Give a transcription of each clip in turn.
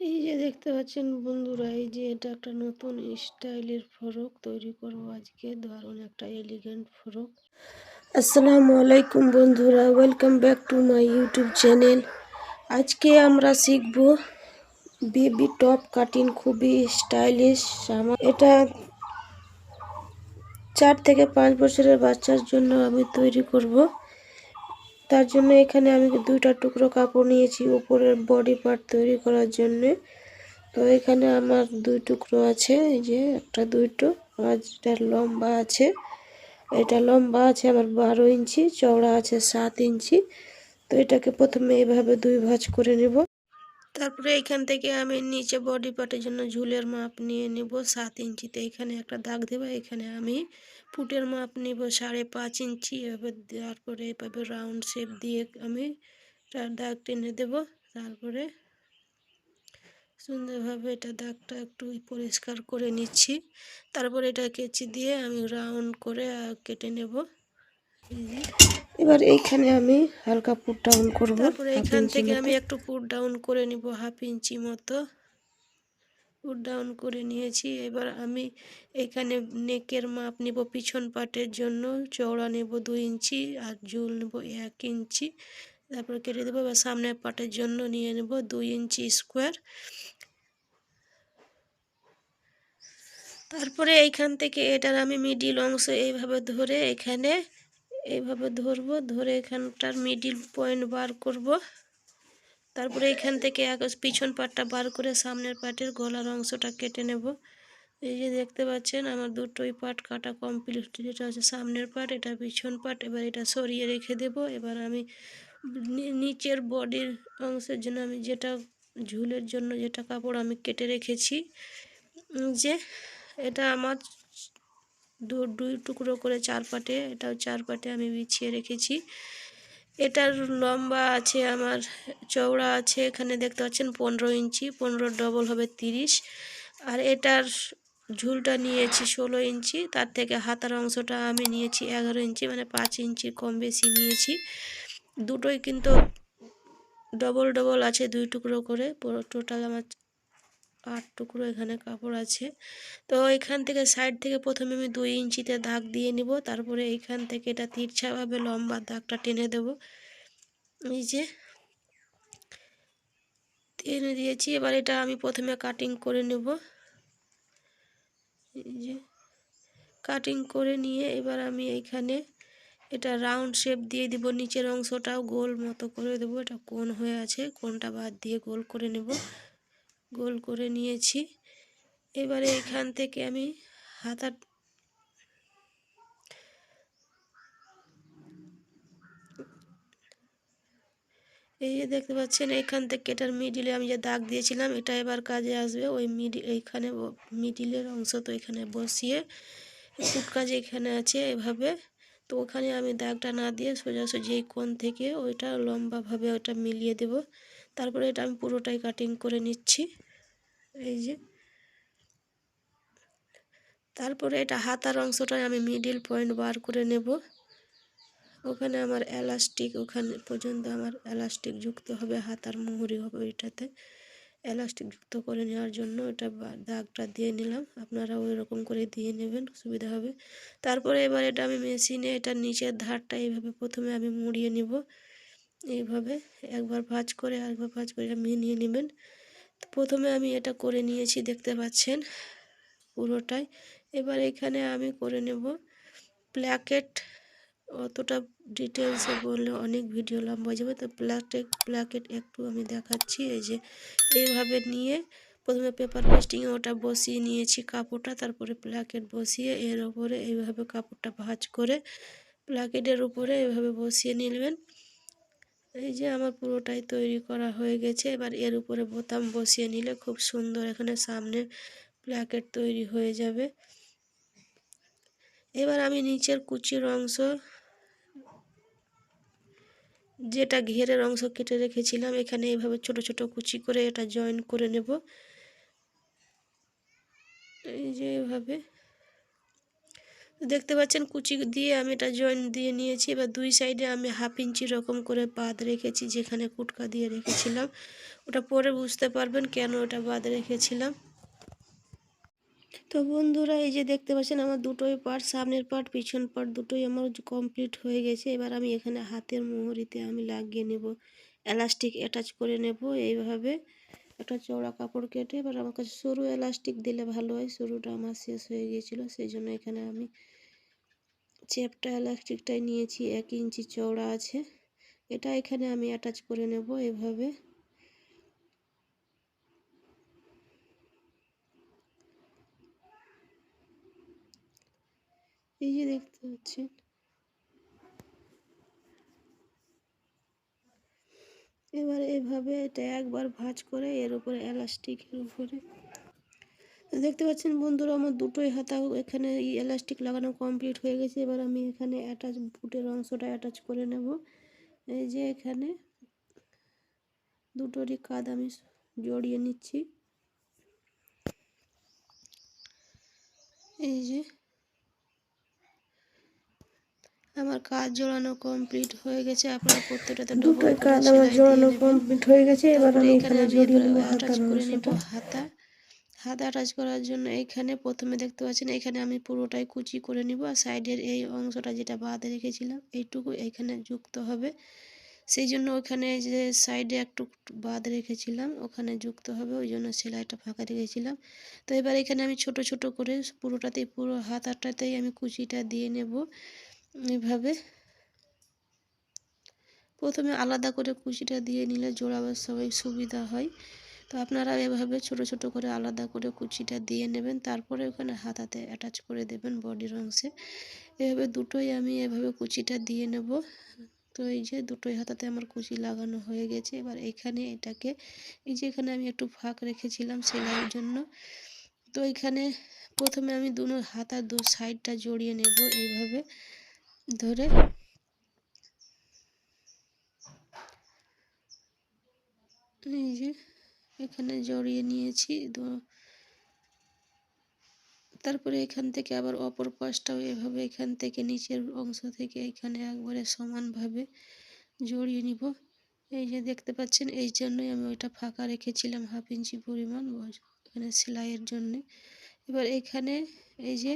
এই যে দেখতে পাচ্ছেন বন্ধুরা, এই যে এটা একটা নতুন স্টাইলের ফরক তৈরি করব আজকে, দারুণ একটা এলিগেন্ট ফরক। আসসালামু আলাইকুম বন্ধুরা welcome back to my YouTube channel আজকে আমরা শিখব বেবি টপ কাটিং খুবই স্টাইলিশ আমার এটা চার থেকে পাঁচ বছরের বাচ্চার জন্য আমি তৈরি করব। তার জন্য এখানে আমি দুইটা টুকরো কাপড় নিয়েছি উপরের বডি পার্ট তৈরি করার জন্য। তো এখানে আমার দুই টুকরো আছে, এই যে একটা দুইটো, আর যেটা লম্বা আছে, এটা লম্বা আছে আমার বারো ইঞ্চি, চওড়া আছে সাত ইঞ্চি। তো এটাকে প্রথমে এভাবে দুই ভাঁজ করে নেব। তারপরে এখান থেকে আমি নিচে বডি পার্টের জন্য ঝুলের মাপ নিয়ে নেব সাত ইঞ্চিতে। এখানে একটা দাগ দেবো, এখানে আমি ফুটের মাপ নিব সাড়ে পাঁচ ইঞ্চি। এভাবে দেওয়ার পরে এভাবে রাউন্ড শেপ দিয়ে আমি দাগ টেনে দেব। তারপরে সুন্দরভাবে এটা দাগটা একটু পরিষ্কার করে নিচ্ছি। তারপরে এটা কেচি দিয়ে আমি রাউন্ড করে কেটে নেব। এবার এইখানে আমি হালকা পুট ডাউন করব তারপরে এখান থেকে আমি একটু পুট ডাউন করে নিব হাফ ইঞ্চি মতো। পুট ডাউন করে নিয়েছি এবার আমি এখানে নেকের মাপ নিব পিছন পাটের জন্য চওড়া নেব দুই ইঞ্চি আর ঝুল নেব এক ইঞ্চি তারপর কেটে দেবো এবার সামনের পাটের জন্য নিয়ে নেব দুই ইঞ্চি স্কোয়ার তারপরে এইখান থেকে এটার আমি মিডিল অংশ এইভাবে ধরে এখানে এইভাবে ধরবো, ধরে এখানটার মিডিল পয়েন্ট বার করব। তারপরে এখান থেকে এক পিছন পাটটা বার করে সামনের পাটের গলার অংশটা কেটে নেব। এই যে দেখতে পাচ্ছেন, আমার দুটোই পাট কাটা কমপ্লিট এটা হচ্ছে সামনের পাট, এটা পিছন পাট, এবার এটা সরিয়ে রেখে দেব। এবার আমি নিচের বডির অংশের জন্য আমি যেটা, ঝুলের জন্য যেটা কাপড় আমি কেটে রেখেছি, যে এটা আমার দু দুই টুকরো করে চার পাটে এটাও চার পাটে আমি বিছিয়ে রেখেছি। এটার লম্বা আছে আমার চওড়া আছে, এখানে দেখতে পাচ্ছেন পনেরো ইঞ্চি, পনেরো ডবল হবে তিরিশ। আর এটার ঝুলটা নিয়েছি ষোলো ইঞ্চি, তার থেকে হাতার অংশটা আমি নিয়েছি এগারো ইঞ্চি মানে পাঁচ ইঞ্চি কম বেশি নিয়েছি। দুটোই কিন্তু ডবল ডবল আছে, দুই টুকরো করে টোটাল আমার আট টুকরো এখানে কাপড় আছে। তো এখান থেকে সাইড থেকে প্রথমে আমি দুই ইঞ্চিতে দাগ দিয়ে নিব, তারপরে এইখান থেকে এটা তিরছাভাবে লম্বা দাগটা টেনে দেব। এই যে টেনে দিয়েছি, এবার এটা আমি প্রথমে কাটিং করে নেব। এই যে কাটিং করে নিয়ে এবার আমি এইখানে এটা রাউন্ড শেপ দিয়ে দিব, নিচের অংশটাও গোল মতো করে দেবো। এটা কোন হয়ে আছে কোনটা বাদ দিয়ে গোল করে নেব। গোল করে নিয়েছি। এবারে এখান থেকে আমি হাতা এই যে দেখতে পাচ্ছেন এইখান থেকে এটার মিডিলে আমি যে দাগ দিয়েছিলাম, এটা এবার কাজে আসবে। ওই মিডিল এইখানে মিডিলের অংশ তো এখানে বসিয়ে ফুট কাজ এখানে আছে এভাবে। তো ওখানে আমি দাগটা না দিয়ে সোজাসুজি এই কোণ থেকে ওইটা লম্বাভাবে ওটা মিলিয়ে দেব। তারপরে এটা আমি পুরোটাই কাটিং করে নিচ্ছি। এই যে। তারপরে এটা হাতার অংশটায় আমি মিডিল পয়েন্ট বার করে নেব। ওখানে আমার এলাস্টিক ওখানে পর্যন্ত আমার এলাস্টিক যুক্ত হবে, হাতার মুহুরি হবে ওইটাতে। এলাস্টিক যুক্ত করে নেওয়ার জন্য এটা দাগটা দিয়ে নিলাম। আপনারা ওই রকম করে দিয়ে নেবেন, সুবিধা হবে। তারপরে এবার এটা আমি মেশিনে এটা নিচের ধারটা এইভাবে প্রথমে আমি মুড়িয়ে নিব। এইভাবে একবার ভাজ করে আরেকবার ভাজ করে এটা মিনিয়ে নেবেন। প্রথমে আমি এটা করে নিয়েছি, দেখতে পাচ্ছেন পুরোটাই। এবার এখানে আমি করে নেব প্ল্যাকেট। অতটা ডিটেলসে বললে অনেক ভিডিও লম্বা যাবে। তো প্ল্যাকেট প্ল্যাকেট একটু আমি দেখাচ্ছি, এই যে এইভাবে নিয়ে প্রথমে পেপার পেস্টিংয়ে ওটা বসিয়ে নিয়েছি কাপড়টা, তারপরে প্ল্যাকেট বসিয়ে এর ওপরে এইভাবে কাপড়টা ভাজ করে প্ল্যাকেটের উপরে এইভাবে বসিয়ে নিলেন। এই যে আমার পুরোটাই তৈরি করা হয়ে গেছে, এবার এর উপরে বোতাম বসিয়ে নিলে খুব সুন্দর এখানে সামনে প্ল্যাকেট তৈরি হয়ে যাবে। এবার আমি নিচের কুচির অংশ, যেটা ঘেরের অংশ কেটে রেখেছিলাম, এখানে এইভাবে ছোট ছোট কুচি করে এটা জয়েন করে নেব। এই যে এভাবে দেখতে পাচ্ছেন কুচি দিয়ে আমি এটা জয়েন দিয়ে নিয়েছি। এবার দুই সাইডে আমি হাফ ইঞ্চি রকম করে বাদ রেখেছি, যেখানে কুটকা দিয়ে রেখেছিলাম। ওটা পরে বুঝতে পারবেন কেন ওটা বাদ রেখেছিলাম। তো বন্ধুরা, এই যে দেখতে পাচ্ছেন আমার দুটোই পার্ট সামনের পার্ট পিছন পার্ট দুটোই আমার কমপ্লিট হয়ে গেছে। এবার আমি এখানে হাতের মোহরিতে আমি লাগিয়ে নেব এলাস্টিক অ্যাটাচ করে নেব এইভাবে। একটা চওড়া কাপড় কেটে এবার আমার কাছে সরু এলাস্টিক দিলে ভালো হয়। সরুটা আমার শেষ হয়ে গিয়েছিল, সেই জন্য এখানে আমি চেপটা এলাস্টিকটাই নিয়েছি, এক ইঞ্চি চওড়া আছে। এটা এখানে আমি অ্যাটাচ করে নেব এভাবে। এই যে দেখতে পাচ্ছেন এবার এভাবে এটা একবার ভাঁজ করে এর উপরে এলাস্টিকের উপরে। দেখতে পাচ্ছেন বন্ধুরা, আমার দুটোই হাতা এখানে এলাস্টিক লাগানো কমপ্লিট হয়ে গেছে। এবার আমি এখানে অ্যাটাচ বুটের অংশটা অ্যাটাচ করে নেব। এই যে এখানে দুটোরই কাঁধ আমি জড়িয়ে নিচ্ছি। এই যে আমার কাজ জোড়ানো কমপ্লিট হয়ে গেছে আপনার প্রত্যেকটাতে দুটোই কাজ আমার জোড়ানো কমপ্লিট হয়ে গেছে এবার আমি এখানে জড়িয়ে নেব হাতার অংশটা। হাতা। হাত অ্যাটাচ করার জন্য এইখানে প্রথমে দেখতে পাচ্ছেন এখানে আমি পুরোটাই কুচি করে নিব আর সাইডের এই অংশটা যেটা বাদে রেখেছিলাম এইটুকু এখানে যুক্ত হবে। সেই জন্য ওখানে যে সাইডে একটু বাদ রেখেছিলাম ওখানে যুক্ত হবে ওই জন্য সেলাইটা ফাঁকা রেখেছিলাম। তো এবার এখানে আমি ছোট ছোট করে পুরোটাতেই পুরো হাতাটাতেই আমি কুচিটা দিয়ে নেব। এভাবে। প্রথমে আলাদা করে কুচিটা দিয়ে নিলে জোড়াবার সবাই সুবিধা হয়। তো আপনারা এভাবে ছোট ছোট করে আলাদা করে কুচিটা দিয়ে নেবেন, তারপরে ওখানে হাতাতে অ্যাটাচ করে দেবেন বডির অংশে। এভাবে দুটোই আমি এভাবে কুচিটা দিয়ে নেব। তো এই যে দুটোই হাতাতে আমার কুচি লাগানো হয়ে গেছে। এবার এখানে এটাকে, এই যে এখানে আমি একটু ফাঁক রেখেছিলাম সেলাইয়ের জন্য, তো এখানে প্রথমে আমি দুনো, হাতার দু সাইডটা জড়িয়ে নেব এইভাবে। ধরে এই যে এখানে জড়িয়ে নিয়েছি তারপরে এখান থেকে আবার অপর পাশটাও এভাবে এখান থেকে নিচের অংশ থেকে এখানে একবারে সমানভাবে জড়িয়ে নিব। এই যে দেখতে পাচ্ছেন, এই জন্যই আমি ওইটা ফাঁকা রেখেছিলাম হাফ ইঞ্চি পরিমাণ, এখানে সেলাইয়ের জন্যে। এবার এখানে এই যে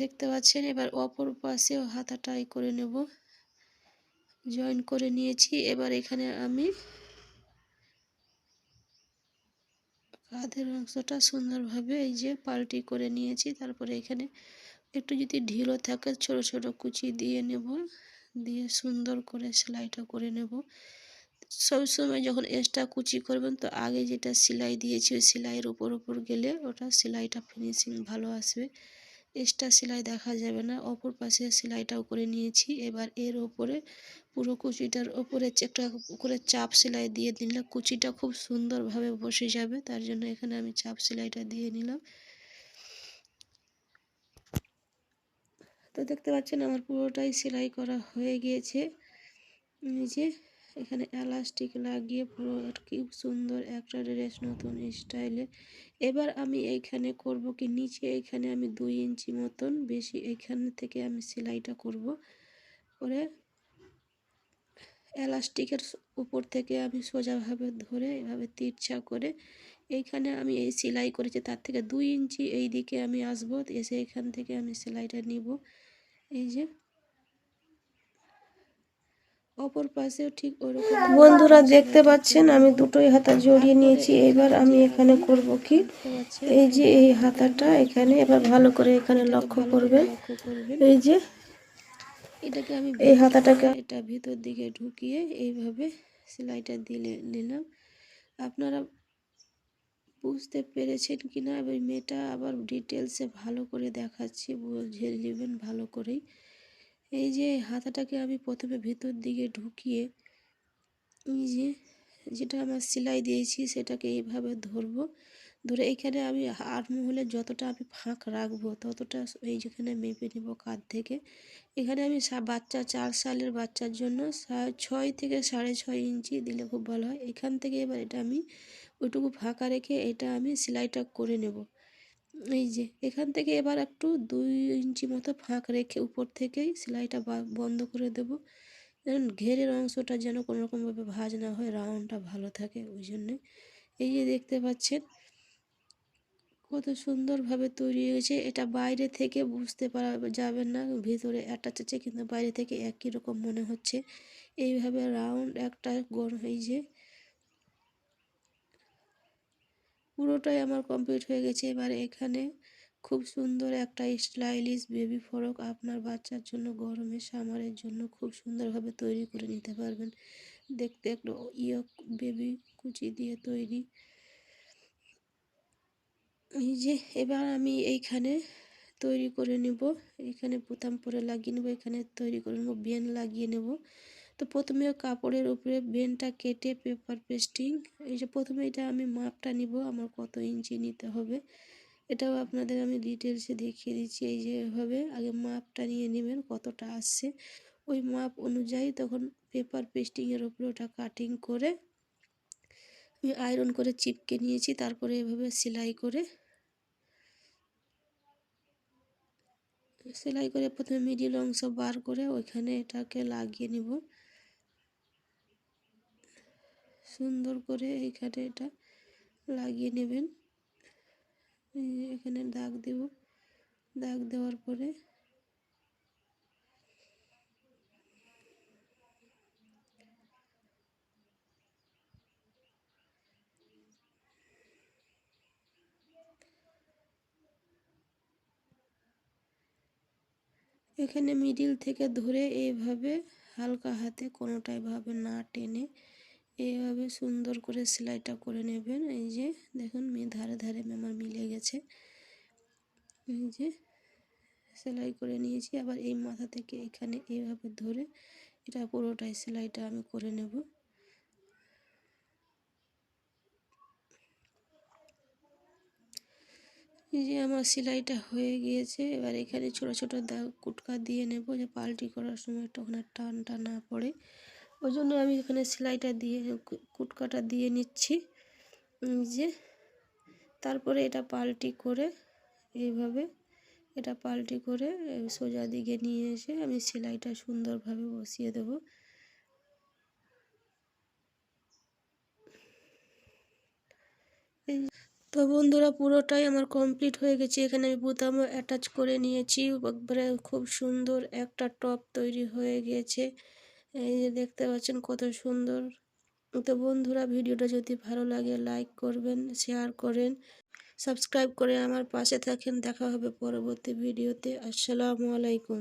দেখতে পাচ্ছেন, এবার অপর পাশেও হাতাটাই করে নেব। জয়েন করে নিয়েছি, এবার এখানে আমি কাঁধের অংশটা সুন্দরভাবে এই যে পাল্টি করে নিয়েছি, তারপরে এখানে একটু যদি ঢিলও থাকে, ছোট ছোট কুচি দিয়ে নেব, দিয়ে সুন্দর করে সেলাইটা করে নেব। সবসময় যখন এক্সট্রা কুচি করবেন, তো আগে যেটা সেলাই দিয়েছি, ওই সেলাইয়ের উপর উপর গেলে ওটা সেলাইটা ফিনিশিং ভালো আসবে। এক্সট্রা সেলাই দেখা যাবে না। অপর পাশে সেলাইটাও করে নিয়েছি। এবার এর ওপরে পুরো কুচিটার ওপরে একটা করে চাপ সেলাই দিয়ে দিলে কুচিটা খুব সুন্দরভাবে বসে যাবে, তার জন্য এখানে আমি চাপ সেলাইটা দিয়ে নিলাম। তো দেখতে পাচ্ছেন, আমার পুরোটাই সেলাই করা হয়ে গিয়েছে। যে এখানে এলাস্টিক লাগিয়ে পুরো কি সুন্দর একটা ড্রেস নতুন স্টাইলে এবার আমি এইখানে করব কি নিচে এখানে আমি দুই ইঞ্চি মতন বেশি এইখান থেকে আমি সেলাইটা করব। করে এলাস্টিকের উপর থেকে আমি সোজাভাবে ধরে এভাবে তিরছা করে এইখানে আমি এই সেলাই করেছি, তার থেকে দুই ইঞ্চি এই দিকে আমি আসব, এসে এখান থেকে আমি সেলাইটা নিব। এই যে অপর পাশেও ঠিক ওরকম বন্ধুরা দেখতে পাচ্ছেন আমি দুটোই হাতা জড়িয়ে নিয়েছি। এবার আমি এখানে করব কি? এই যে এই হাতাটা এখানে এবার ভালো করে এখানে লক্ষ্য করবেন। এই যে এটাকে আমি এই হাতাটাকে এটা ভিতর দিকে ঢুকিয়ে এইভাবে সেলাইটা দিলে নিলাম। আপনারা বুঝতে পেরেছেন কি না এবার মেয়েটা আবার ডিটেলসে ভালো করে দেখাচ্ছি বুঝে নেবেন ভালো করেই। এই যে হাতাটাকে আমি প্রথমে ভিতর দিকে ঢুকিয়ে, এই যে যেটা আমার সেলাই দিয়েছি সেটাকে এইভাবে ধরবো। ধরে এখানে আমি আর মহলে যতটা আমি ফাঁক রাখব ততটা এই যেখানে মেপে নেব কাঁধ থেকে। এখানে আমি বাচ্চা চার সালের বাচ্চার জন্য ছয় থেকে সাড়ে ছয় ইঞ্চি দিলে খুব ভালো হয়। এখান থেকে এবার এটা আমি ওইটুকু ফাঁকা রেখে এটা আমি সেলাইটা করে নেব। এই যে, এখান থেকে এবার একটু দুই ইঞ্চি মতো ফাঁক রেখে উপর থেকেই সেলাইটা বন্ধ করে দেব। যেন ঘেরের অংশটা যেন কোনো রকমভাবে ভাঁজ না হয়, রাউন্ডটা ভালো থাকে ওই জন্যে। এই যে দেখতে পাচ্ছেন, কত সুন্দরভাবে তৈরি হয়েছে। এটা বাইরে থেকে বুঝতে পারা যাবে না, ভিতরে অ্যাটাচ আছে, কিন্তু বাইরে থেকে একই রকম মনে হচ্ছে। এইভাবে রাউন্ড একটা গোল হয়ে যে পুরোটাই আমার কমপ্লিট হয়ে গেছে। এবার এখানে খুব সুন্দর একটা স্টাইলিশ বেবি ফরক আপনার বাচ্চার জন্য গরমে সামারের জন্য খুব সুন্দরভাবে তৈরি করে নিতে পারবেন। দেখতে একটু ইয়ক বেবি কুচি দিয়ে তৈরি। এই যে, এবার আমি এইখানে তৈরি করে নেব। এখানে বোতাম পরে লাগিয়ে নেব, এখানে তৈরি করে নেব, বেন লাগিয়ে নেব। তো প্রথমে কাপড়ের উপরে বেনটা কেটে পেপার পেস্টিং এই যে প্রথমে এটা আমি মাপটা নিব, আমার কত ইঞ্চি নিতে হবে, এটাও আপনাদের আমি ডিটেলসে দেখিয়ে দিচ্ছি, এই যে এভাবে আগে মাপটা নিয়ে নেবেন কতটা আসছে, ওই মাপ অনুযায়ী তখন পেপার পেস্টিংয়ের উপরে ওটা কাটিং করে আমি আয়রন করে চিপকে নিয়েছি, তারপরে এভাবে সেলাই করে সেলাই করে প্রথমে মিডিল অংশ বার করে ওইখানে এটাকে লাগিয়ে নিব। সুন্দর করে এইখানে এটা লাগিয়ে নেবেন। এখানে দাগ দেব। দাগ দেওয়ার পরে এখানে মিডিল থেকে ধরে এইভাবে হালকা হাতে কোনোটাই ভাবে না টেনে এইভাবে সুন্দর করে সেলাইটা করে নেবেন। এই যে দেখুন মি ধারে ধারে আমার মিলে গেছে। এই যে সেলাই করে নিয়েছি। আবার এই মাথা থেকে এখানে এইভাবে ধরে এটা পুরোটাই সেলাইটা আমি করে নেব। এই যে আমার সেলাইটা হয়ে গিয়েছে। এবার এখানে ছোট ছোট দাগ কুটকা দিয়ে নেব যে পাল্টি করার সময় তখন আর টানটা না পড়ে। ওই জন্য আমি এখানে সেলাইটা দিয়ে কুটকাটা দিয়ে নিচ্ছি। যে তারপরে এটা পাল্টি করে এইভাবে এটা পাল্টি করে সোজা দিকে নিয়ে এসে আমি সেলাইটা সুন্দরভাবে বসিয়ে দেব। তো বন্ধুরা, পুরোটাই আমার কমপ্লিট হয়ে গেছে। এখানে আমি বোতামও অ্যাটাচ করে নিয়েছি। একবারে খুব সুন্দর একটা টপ তৈরি হয়ে গিয়েছে এই যে দেখতে পাচ্ছেন কত সুন্দর। তো বন্ধুরা, ভিডিওটা যদি ভালো লাগে লাইক করবেন শেয়ার করেন সাবস্ক্রাইব করে আমার পাশে থাকেন। দেখা হবে পরবর্তী ভিডিওতে। আসসালামু আলাইকুম।